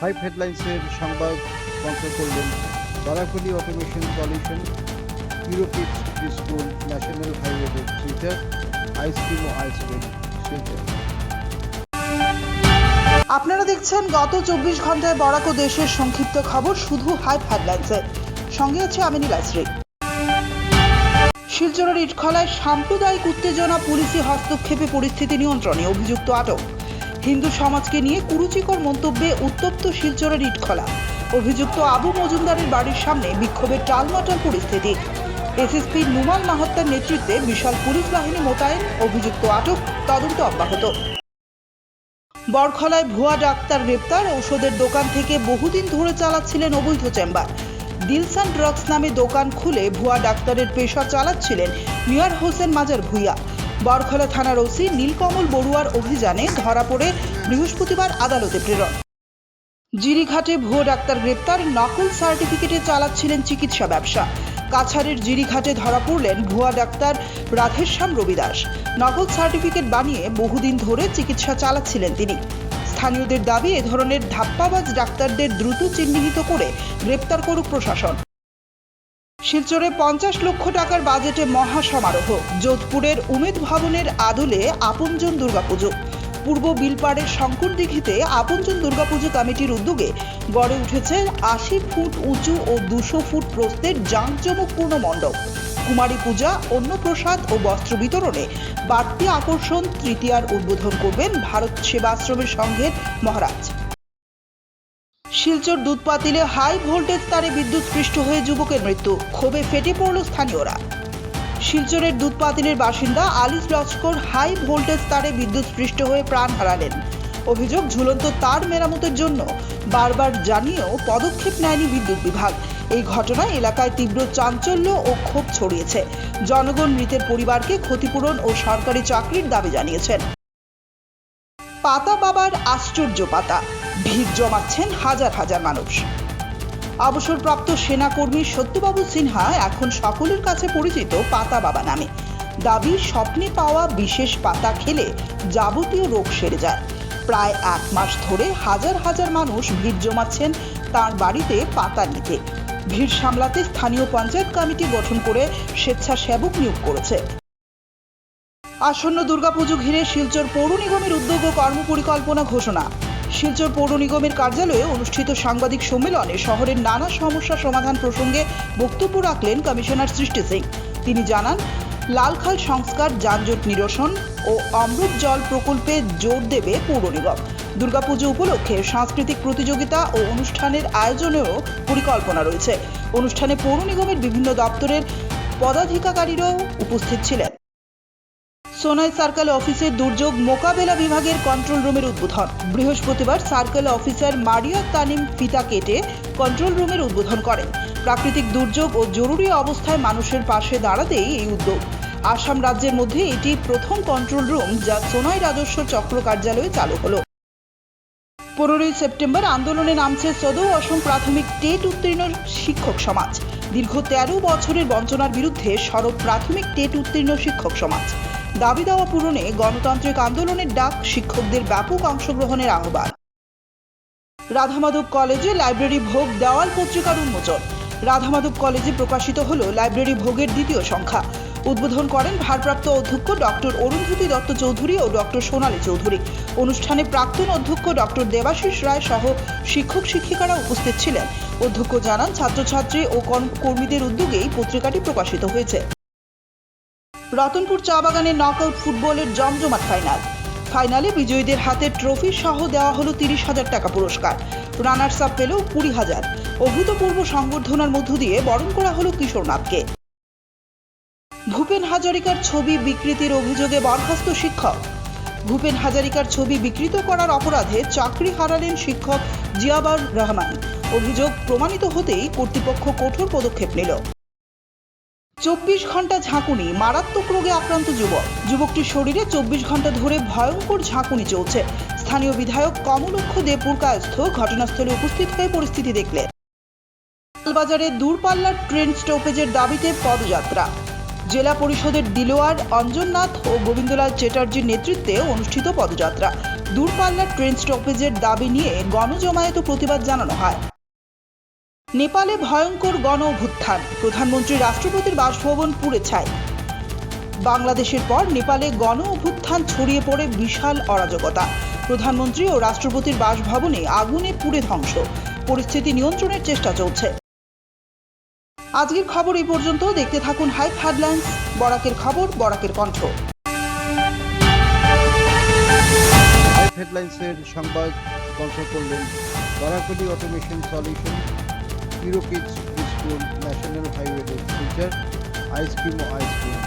Five হেডলাইন্সের সংবাদ sponsor করলেন বারাকুলি automation solution ইউরোপিক school national highway theatre ice cream ও ice cream centre আপনারা দেখছেন গত চব্বিশ ঘন্টায় বরাক দেশের সংক্ষিপ্ত খবর, শুধু হাইপ হেডলাইন্সে সঙ্গে আছে আমি নীলাশ্রী শিলচরের ইটখলায় সাম্প্রদায়িক উত্তেজনা, পুলিশি হস্তক্ষেপে পরিস্থিতি নিয়ন্ত্রণে অভিযুক্ত আটক। হিন্দু সমাজকে নিয়ে কুরুচিকর মন্তব্যে উত্তপ্ত শিলচরের ইটখলা। অভিযুক্ত আবু মজুমদারের বাড়ির সামনে বিক্ষোভের টালমাটাল পরিস্থিতি। এসএসপি নুমাল মাহাত্তার নেতৃত্বে বিশাল পুলিশ বাহিনী মোতায়েন, অভিযুক্ত আটক, তদন্ত অব্যাহত। বরখলায় ভুয়া ডাক্তার গ্রেপ্তার, ঔষধের দোকান থেকে বহুদিন ধরে চালাচ্ছিলেন অবৈধ চেম্বার। দিলসান ড্রাগস নামে দোকান খুলে ভুয়া ডাক্তারের পেশা চালাচ্ছিলেন মিয়ার হোসেন মাজার ভুইয়া। বরখলা থানার ওসি নীলকমল বড়ুয়ার অভিযানে ধরা পড়ে বৃহস্পতিবার আদালতে প্রেরণ। জিরিঘাটে ভুয়ো ডাক্তার গ্রেপ্তার, নকল সার্টিফিকেটে চালাচ্ছিলেন চিকিৎসা ব্যবসা। কাছাড়ের জিরিঘাটে ধরা পড়লেন ভুয়া ডাক্তার রাধেশ্যাম রবিদাস। নকল সার্টিফিকেট বানিয়ে বহুদিন ধরে চিকিৎসা চালাচ্ছিলেন তিনি। স্থানীয়দের দাবি, এ ধরনের ধাপ্পাবাজ ডাক্তারদের দ্রুত চিহ্নিত করে গ্রেপ্তার করুক প্রশাসন। শিলচরে পঞ্চাশ লক্ষ টাকার বাজেটে মহা সমারোহ যোধপুরের উমেদ ভবনের আদলে আপনজন দুর্গাপুজো। পূর্ব বিলপাড়ের শঙ্কর দিঘিতে আপনজন দুর্গাপুজো কমিটির উদ্যোগে গড়ে উঠেছে আশি ফুট উঁচু ও দুশো ফুট প্রস্তের জাঁকজমকপূর্ণ মণ্ডপ। কুমারী পূজা, অন্নপ্রসাদ ও বস্ত্র বিতরণে বাড়তি আকর্ষণ তৃতীয়ার উদ্বোধন করবেন ভারত সেবাশ্রমের সংঘের মহারাজ। শিলচর দুধ পাতিলে হাই ভোল্টেজ তারে বিদ্যুৎ পৃষ্ঠ হয়ে যুবকের মৃত্যু। ক্ষোভে ফেটে পড়ল স্থানীয়রা। শিলচরের দুধ পাতিলের বাসিন্দা আলিস লস্কর হাই ভোল্টেজ তারে বিদ্যুৎ পৃষ্ঠ হয়ে প্রাণ হারালেন। অভিযোগ ঝুলন্ত তার মেরামতের জন্য। বারবার জানিয়েও পদক্ষেপ নেয়নি বিদ্যুৎ বিভাগ। এই ঘটনায় এলাকায় তীব্র চাঞ্চল্য ও ক্ষোভ ছড়িয়েছে। জনগণ মৃতের পরিবারকে ক্ষতিপূরণ ও সরকারি চাকরির দাবি জানিয়েছেন। পাতা বাবার আশ্চর্য পাতা। ভিড় জমাচ্ছেন হাজার হাজার মানুষ। অবসরপ্রাপ্ত সেনাকর্মী সত্যবাবু সিনহা এখন সকলের কাছে পরিচিত পাতা বাবা নামে। দাবি, স্বপ্নে পাওয়া বিশেষ পাতা খেলে যাবতীয় রোগ সেরে যায়। প্রায় এক মাস ধরে হাজার হাজার মানুষ ভিড় জমাচ্ছেন তার বাড়িতে পাতা নিতে। ভিড় সামলাতে স্থানীয় পঞ্চায়েত কমিটি গঠন করে স্বেচ্ছাসেবক নিয়োগ করেছে। আসন্ন দুর্গাপুজো ঘিরে শিলচর পৌর নিগমের উদ্যোগ ও কর্মপরিকল্পনা ঘোষণা। শিলচর পৌর নিগমের কার্যালয়ে অনুষ্ঠিত সাংবাদিক সম্মেলনে শহরের নানা সমস্যা সমাধান প্রসঙ্গে বক্তব্য রাখলেন কমিশনার সৃষ্টি সিং। তিনি জানান, লালখাল সংস্কার, যানজট নিরসন ও অমৃত জল প্রকল্পে জোর দেবে পৌর নিগম। দুর্গাপুজো উপলক্ষে সাংস্কৃতিক প্রতিযোগিতা ও অনুষ্ঠানের আয়োজনেও পরিকল্পনা রয়েছে। অনুষ্ঠানে পৌর নিগমের বিভিন্ন দপ্তরের পদাধিকারীরাও উপস্থিত ছিলেন। সোনাই সার্কেল অফিসের দুর্যোগ মোকাবেলা বিভাগের কন্ট্রোল রুমের উদ্বোধন। বৃহস্পতিবার সার্কেল অফিসার মারিয়া তানিম ফিতা কেটে কন্ট্রোল রুমের উদ্বোধন করেন। প্রাকৃতিক দুর্যোগ ও জরুরি অবস্থায় মানুষের পাশে দাঁড়াতেই এই উদ্যোগ। আসাম রাজ্যের মধ্যে এটি প্রথম কন্ট্রোল রুম যা সোনাই রাজস্ব চক্র কার্যালয়ে চালু হলো। পনেরোই সেপ্টেম্বর আন্দোলনে নামছে সদৌ অসম প্রাথমিক টেট উত্তীর্ণ শিক্ষক সমাজ। দীর্ঘ তেরো বছরের বঞ্চনার বিরুদ্ধে সরব প্রাথমিক টেট উত্তীর্ণ শিক্ষক সমাজ। দাবি দাওয়া পূরণে গণতান্ত্রিক আন্দোলনের ডাক শিক্ষকদের ব্যাপক অংশগ্রহণের আহ্বান। রাধামাধব কলেজে লাইব্রেরি ভোগ দেওয়াল পত্রিকার উন্মোচন। রাধামাধব কলেজে প্রকাশিত হল লাইব্রেরি ভোগের দ্বিতীয় সংখ্যা। উদ্বোধন করেন ভারপ্রাপ্ত অধ্যক্ষ ডক্টর অরুন্ধতী দত্ত চৌধুরী ও ডক্টর সোনালী চৌধুরী। অনুষ্ঠানে প্রাক্তন অধ্যক্ষ ডক্টর দেবাশিস রায় সহ শিক্ষক শিক্ষিকারা উপস্থিত ছিলেন। অধ্যক্ষ জানান, ছাত্রছাত্রী ও কর্ম- কর্মীদের উদ্যোগেই পত্রিকাটি প্রকাশিত হয়েছে। রতনপুর চা বাগানে নকআউট ফুটবলের জমজমাট ফাইনাল ফাইনালে বিজয়ীদের হাতে ট্রফি সহ দেওয়া হলো তিরিশ হাজার টাকা পুরস্কার। রানার্স আপ পেল কুড়ি হাজার। অভূতপূর্ব সংবর্ধনার মধ্য দিয়ে বরণ করা হলো কিশোরনাথকে ভূপেন হাজারিকার ছবি বিকৃতির অভিযোগে বরখাস্ত শিক্ষক। ভূপেন হাজারিকার ছবি বিকৃত করার অপরাধে চাকরি হারালেন শিক্ষক জিয়াবার রহমান। অভিযোগ প্রমাণিত হতেই কর্তৃপক্ষ কঠোর পদক্ষেপ নিল। চব্বিশ ঘণ্টা ঝাঁকুনি, মারাত্মক রোগে আক্রান্ত যুবক। যুবকটির শরীরে চব্বিশ ঘণ্টা ধরে ভয়ঙ্কর ঝাঁকুনি চলছে। স্থানীয় বিধায়ক কমলক্ষ দেবপুর কায়স্থ ঘটনাস্থলে উপস্থিত হয়ে পরিস্থিতি দেখলেন। লালবাজারে দূরপাল্লার ট্রেন স্টপেজের দাবিতে পদযাত্রা। জেলা পরিষদের দিলোয়ার, অঞ্জননাথ ও গোবিন্দলাল চ্যাটার্জির নেতৃত্বে অনুষ্ঠিত পদযাত্রা। দূরপাল্লার ট্রেন স্টপেজের দাবি নিয়ে গণজমায়েত প্রতিবাদ জানানো হয়। নেপালে ভয়ঙ্কর গণ অভ্যুত্থান প্রধানমন্ত্রী রাষ্ট্রপতির বাসভবন পুড়ে ছাই। বাংলাদেশের পর নেপালে গণ অভ্যুত্থান ছড়িয়ে পড়ে বিশাল অরাজকতা। প্রধানমন্ত্রী ও রাষ্ট্রপতির বাসভবনে আগুনে পুড়ে ধ্বংস। পরিস্থিতি নিয়ন্ত্রণের চেষ্টা চলছে। আজকের খবর এই পর্যন্ত। দেখতে থাকুন হাইপ হেডলাইন্স। বরাকের খবর, বরাকের কণ্ঠ। হেডলাইন্সের সংবাদ স্পন্সর করলেন বারাকলি automation solution. Eurokids school national highway feature ice cream ও আইসক্রিম